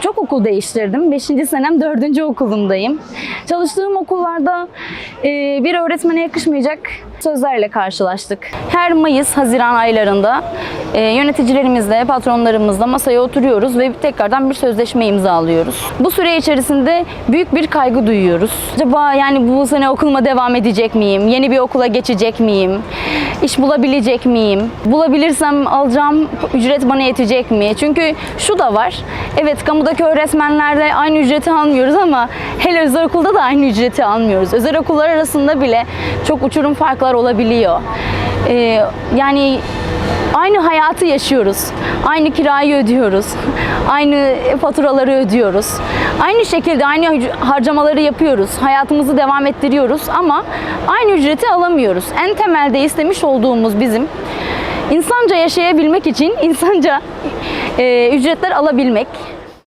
Çok okul değiştirdim. Beşinci senem dördüncü okulumdayım. Çalıştığım okullarda e, bir öğretmene yakışmayacak sözlerle karşılaştık. Her Mayıs, Haziran aylarında e, yöneticilerimizle, patronlarımızla masaya oturuyoruz ve tekrardan bir sözleşme imzalıyoruz. Bu süre içerisinde büyük bir kaygı duyuyoruz. Acaba yani bu sene okuluma devam edecek miyim? Yeni bir okula geçecek miyim? İş bulabilecek miyim? Bulabilirsem alacağım ücret bana yetecek mi? Çünkü şu da var. Evet kamudaki öğretmenlerde aynı ücreti almıyoruz ama hele özel okulda da aynı ücreti almıyoruz. Özel okullar arasında bile çok uçurum farklar olabiliyor. Ee, yani aynı hayatı yaşıyoruz. Aynı kirayı ödüyoruz. Aynı faturaları ödüyoruz. Aynı şekilde aynı harcamaları yapıyoruz. Hayatımızı devam ettiriyoruz ama aynı ücreti alamıyoruz. En temelde istemiş olduğumuz bizim insanca yaşayabilmek için insanca e, ücretler alabilmek.